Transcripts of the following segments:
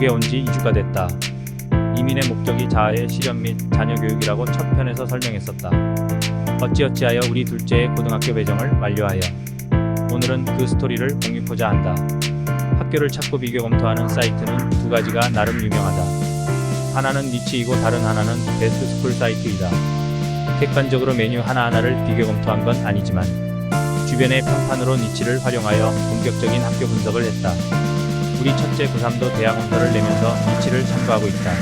미국에 온 지 2주가 됐다. 이민의 목적이 자아의 실현 및 자녀 교육이라고 첫 편에서 설명했었다. 어찌어찌하여 우리 둘째의 고등학교 배정을 완료하여 오늘은 그 스토리를 공유코자 한다. 학교를 찾고 비교 검토하는 사이트는 두 가지가 나름 유명하다. 하나는 니치이고 다른 하나는 베스트 스쿨 사이트이다. 객관적으로 메뉴 하나하나를 비교 검토한 건 아니지만 주변의 평판으로 니치를 활용하여 본격적인 학교 분석을 했다. 우리 첫째 고3도 대학 원서를 내면서 니치를 참고하고 있다.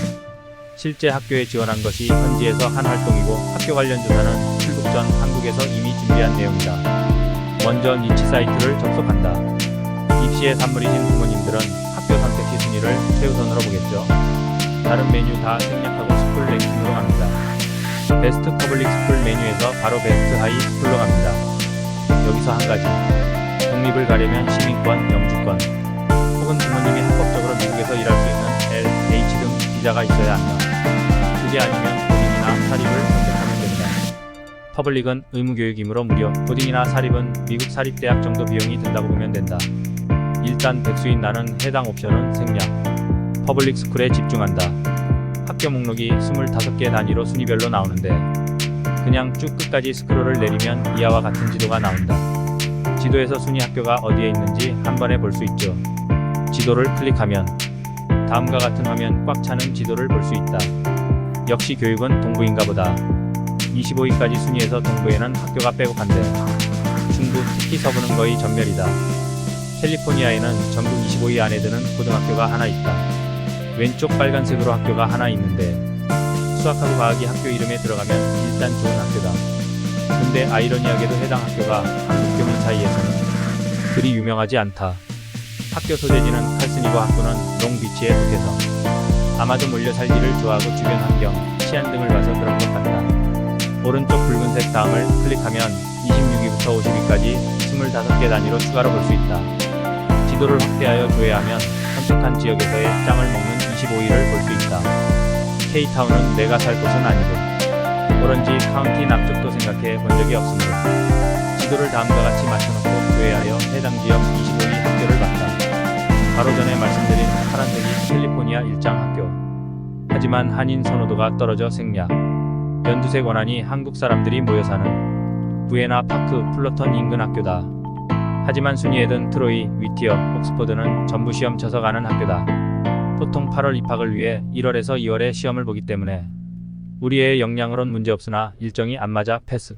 실제 학교에 지원한 것이 현지에서 한 활동이고 학교 관련 조사는 출국 전 한국에서 이미 준비한 내용이다. 먼저 니치 사이트를 접속한다. 입시에 산물이신 부모님들은 학교 선택지 순위를 최우선으로 보겠죠. 다른 메뉴 다 생략하고 스쿨 랭킹으로 갑니다. 베스트 퍼블릭 스쿨 메뉴에서 바로 베스트 하이 스쿨로 갑니다. 여기서 한 가지. 독립을 가려면 시민권, 영주권, 미국에서 일할 수 있는 L, H 등 비자가 있어야 한다. 그게 아니면 보딩이나 사립을 선택하면 된다. 퍼블릭은 의무교육이므로 무료, 보딩이나 사립은 미국 사립대학 정도 비용이 든다고 보면 된다. 일단 백수인 나는 해당 옵션은 생략. 퍼블릭 스쿨에 집중한다. 학교 목록이 25개 단위로 순위별로 나오는데 그냥 쭉 끝까지 스크롤을 내리면 이하와 같은 지도가 나온다. 지도에서 순위 학교가 어디에 있는지 한 번에 볼 수 있죠. 지도를 클릭하면 다음과 같은 화면 꽉 차는 지도를 볼 수 있다. 역시 교육은 동부인가 보다. 25위까지 순위에서 동부에는 학교가 빼곡한데 중부 특히 서부는 거의 전멸이다. 캘리포니아에는 전국 25위 안에 드는 고등학교가 하나 있다. 왼쪽 빨간색으로 학교가 하나 있는데 수학하고 과학이 학교 이름에 들어가면 일단 좋은 학교다. 근데 아이러니하게도 해당 학교가 한국 교민 사이에서는 그리 유명하지 않다. 학교 소재지는 칼슨이고 학부는 롱비치에 속해서 아마도 몰려 살기를 좋아하고 주변 환경, 치안 등을 봐서 그런 것 같다. 오른쪽 붉은색 다음을 클릭하면 26위부터 50위까지 25개 단위로 추가로 볼 수 있다. 지도를 확대하여 조회하면 선택한 지역에서의 짱을 먹는 25위를 볼 수 있다. K타운은 내가 살 곳은 아니고 오런지 카운티 남쪽도 생각해 본 적이 없으므로 지도를 다음과 같이 맞춰놓고 조회하여 해당 지역 25위 학교를 봤다. 바로 전에 말씀드린 파란색이 캘리포니아 일장 학교. 하지만 한인 선호도가 떨어져 생략. 연두색 원안이 한국 사람들이 모여 사는 부에나 파크 플러턴 인근 학교다. 하지만 순위에 든 트로이, 위티어, 옥스퍼드는 전부 시험 쳐서 가는 학교다. 보통 8월 입학을 위해 1월에서 2월에 시험을 보기 때문에 우리 애의 역량으론 문제없으나 일정이 안 맞아 패스.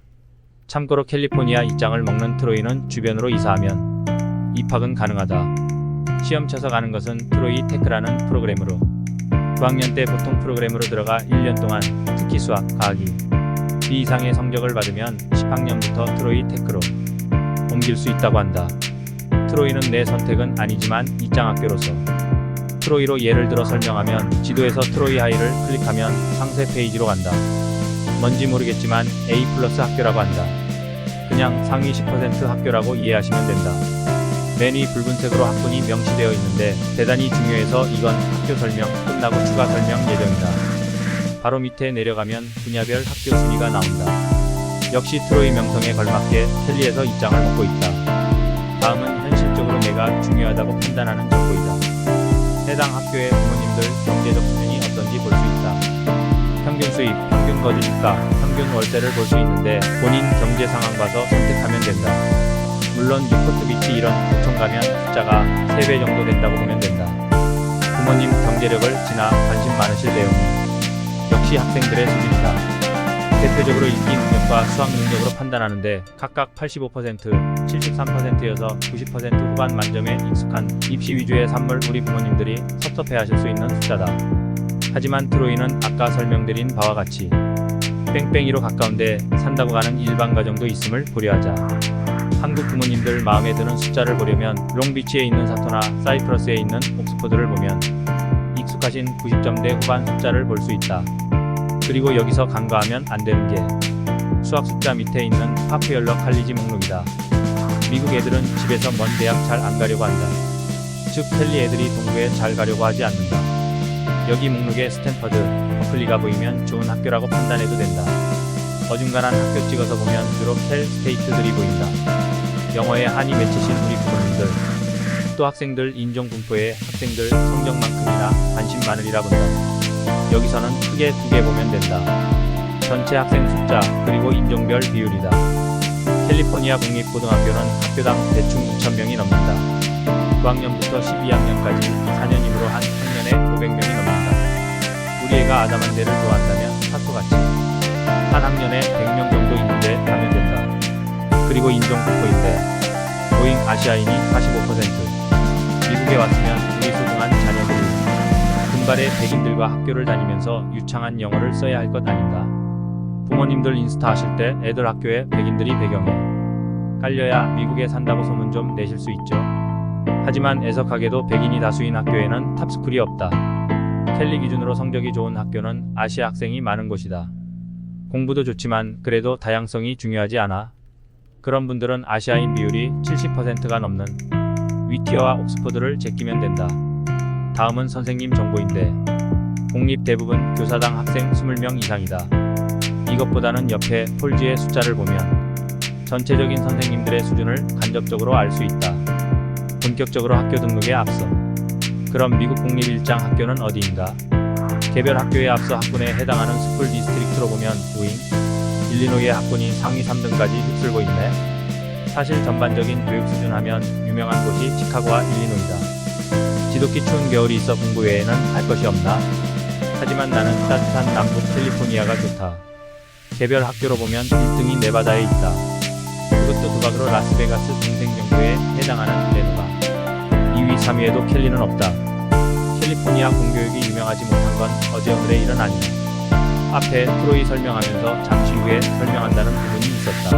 참고로 캘리포니아 입장을 먹는 트로이는 주변으로 이사하면 입학은 가능하다. 시험 쳐서 가는 것은 트로이 테크라는 프로그램으로 9학년 때 보통 프로그램으로 들어가 1년 동안 특히 수학, 과학이 B 이상의 성적을 받으면 10학년부터 트로이 테크로 옮길 수 있다고 한다. 트로이는 내 선택은 아니지만 입장학교로서 트로이로 예를 들어 설명하면 지도에서 트로이 하이를 클릭하면 상세 페이지로 간다. 뭔지 모르겠지만 A 플러스 학교라고 한다. 그냥 상위 10% 학교라고 이해하시면 된다. 맨위 붉은색으로 학군이 명시되어 있는데 대단히 중요해서 이건 학교 설명 끝나고 추가 설명 예정이다. 바로 밑에 내려가면 분야별 학교 순위가 나온다. 역시 트로이 명성에 걸맞게 캘리에서 입장을 먹고 있다. 다음은 현실적으로 내가 중요하다고 판단하는 정보이다. 해당 학교의 부모님들 경제적 수준이 어떤지 볼 수 있다. 평균 수입, 평균 거주 주가, 평균 월세를 볼 수 있는데 본인 경제 상황 봐서 선택하면 된다. 물론 뉴포트 비치 이런 구청 가면 숫자가 3배 정도 된다고 보면 된다. 부모님 경제력을 지나 관심 많으실 내용이 역시 학생들의 수준이다. 대표적으로 읽기 능력과 수학 능력으로 판단하는데 각각 85%, 73%여서 90% 후반 만점에 익숙한 입시 위주의 산물 우리 부모님들이 섭섭해하실 수 있는 숫자다. 하지만 트로이는 아까 설명드린 바와 같이 뺑뺑이로 가까운데 산다고 가는 일반 가정도 있음을 고려하자. 한국 부모님들 마음에 드는 숫자를 보려면 롱비치에 있는 사토나 사이프러스에 있는 옥스퍼드를 보면 익숙하신 90점대 후반 숫자를 볼 수 있다. 그리고 여기서 간과하면 안 되는 게 수학 숫자 밑에 있는 파프열러 칼리지 목록이다. 미국 애들은 집에서 먼 대학 잘 안 가려고 한다. 즉 캘리 애들이 동부에 잘 가려고 하지 않는다. 여기 목록에 스탠퍼드, 버클리가 보이면 좋은 학교라고 판단해도 된다. 어중간한 학교 찍어서 보면 주로 캘 스테이트들이 보인다. 영어에 한이 맺히신 우리 부모님들 또 학생들 인종 분포에 학생들 성적만큼이나 관심 많으리라 본다. 여기서는 크게 두 개 보면 된다. 전체 학생 숫자 그리고 인종별 비율이다. 캘리포니아 공립고등학교는 학교당 대충 2,000명이 넘는다. 9학년부터 12학년까지 4년이므로 한 학년에 500명이 넘는다. 우리 애가 아담한 데를 좋아한다면 사토같이 한 학년에 100명 정도 있는데 가면 된다. 그리고 인종 분포인데 고잉 아시아인이 45%. 미국에 왔으면 우리 소중한 자녀들이 분발의 백인들과 학교를 다니면서 유창한 영어를 써야 할 것 아닌가. 부모님들 인스타 하실 때 애들 학교에 백인들이 배경에 깔려야 미국에 산다고 소문 좀 내실 수 있죠. 하지만 애석하게도 백인이 다수인 학교에는 탑스쿨이 없다. 켈리 기준으로 성적이 좋은 학교는 아시아 학생이 많은 곳이다. 공부도 좋지만 그래도 다양성이 중요하지 않아. 그런 분들은 아시아인 비율이 70%가 넘는 위티어와 옥스퍼드를 제끼면 된다. 다음은 선생님 정보인데 공립 대부분 교사당 학생 20명 이상이다. 이것보다는 옆에 폴지의 숫자를 보면 전체적인 선생님들의 수준을 간접적으로 알 수 있다. 본격적으로 학교 등록에 앞서 그럼 미국 공립 일장 학교는 어디인가? 개별 학교에 앞서 학군에 해당하는 스쿨 디스트릭트로 보면 우인, 일리노이의 학군이 상위 3등까지 휩쓸고 있네. 사실 전반적인 교육 수준 하면 유명한 곳이 시카고와 일리노이다. 지독히 추운 겨울이 있어 공부 외에는 할 것이 없나? 하지만 나는 따뜻한 남북 캘리포니아가 좋다. 개별 학교로 보면 1등이 네바다에 있다. 그것도 도박으로 라스베가스 동생 정도에 해당하는 레노가. 2위, 3위에도 켈리는 없다. 캘리포니아 공교육이 유명하지 못한 건 어제 오늘의 일은 아니야. 앞에 프로이 설명하면서 잠시 후에 설명한다는 부분이 있었다.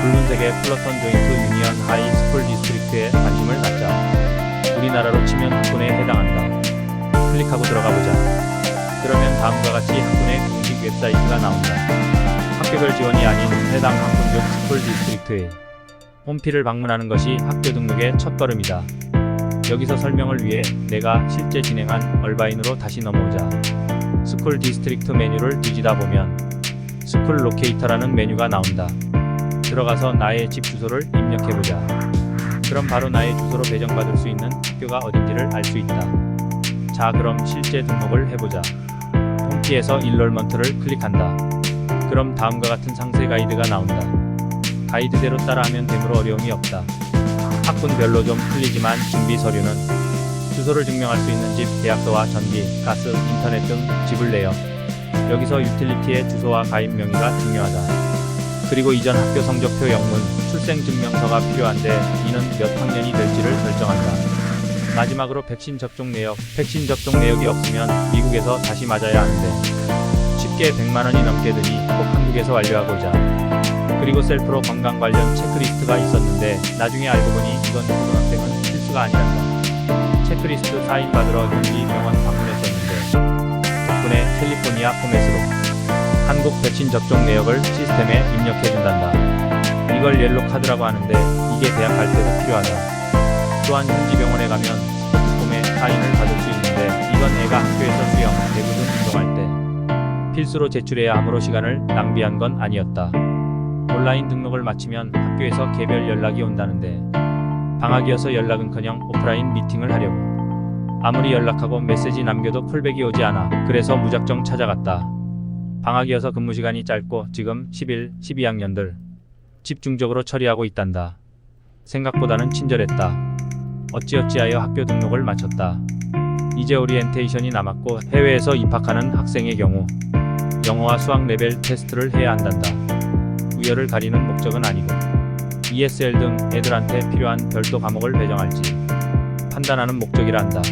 붉은색의 플러턴 조인트 유니언 하이 스쿨 디스트릭트에 관심을 갖자. 우리나라로 치면 학군에 해당한다. 클릭하고 들어가 보자. 그러면 다음과 같이 학군의 공식 웹사이트가 나온다. 학교별 지원이 아닌 해당 학군 중 스쿨 디스트릭트의 홈피를 방문하는 것이 학교 등록의 첫걸음이다. 여기서 설명을 위해 내가 실제 진행한 얼바인으로 다시 넘어오자. 스쿨 디스트릭트 메뉴를 뒤지다 보면 스쿨 로케이터라는 메뉴가 나온다. 들어가서 나의 집 주소를 입력해보자. 그럼 바로 나의 주소로 배정받을 수 있는 학교가 어딘지를 알 수 있다. 자, 그럼 실제 등록을 해보자. 홈피에서 인롤먼트를 클릭한다. 그럼 다음과 같은 상세 가이드가 나온다. 가이드대로 따라하면 되므로 어려움이 없다. 학군별로 좀 틀리지만 준비 서류는 주소를 증명할 수 있는 집, 대학도와 전기, 가스, 인터넷 등 집을 내요. 여기서 유틸리티의 주소와 가입 명의가 중요하다. 그리고 이전 학교 성적표 영문, 출생증명서가 필요한데 이는 몇 학년이 될지를 결정한다. 마지막으로 백신 접종 내역, 백신 접종 내역이 없으면 미국에서 다시 맞아야 하는데 쉽게 100만 원이 넘게 드니 꼭 한국에서 완료하고자. 그리고 셀프로 건강 관련 체크리스트가 있었는데 나중에 알고 보니 이건 고등학생은 필수가 아니란다. 체크리스트 사인 받으러 현지 병원 방문했었는데 덕분에 캘리포니아 포맷으로 한국 백신 접종 내역을 시스템에 입력해준단다. 이걸 옐로 카드라고 하는데 이게 대학 갈 때도 필요하다. 또한 현지 병원에 가면 스포츠폼에 사인을 받을 수 있는데 이건 애가 학교에서 수영, 배구 등 운동할 때 필수로 제출해야 하므로 시간을 낭비한 건 아니었다. 온라인 등록을 마치면 학교에서 개별 연락이 온다는데 방학이어서 연락은커녕 오프라인 미팅을 하려고 아무리 연락하고 메시지 남겨도 콜백이 오지 않아 그래서 무작정 찾아갔다. 방학이어서 근무 시간이 짧고 지금 11, 12학년들 집중적으로 처리하고 있단다. 생각보다는 친절했다. 어찌어찌하여 학교 등록을 마쳤다. 이제 오리엔테이션이 남았고 해외에서 입학하는 학생의 경우 영어와 수학 레벨 테스트를 해야 한단다. 우열을 가리는 목적은 아니고 ESL 등 애들한테 필요한 별도 과목을 배정할지 판단하는 목적이라 한다.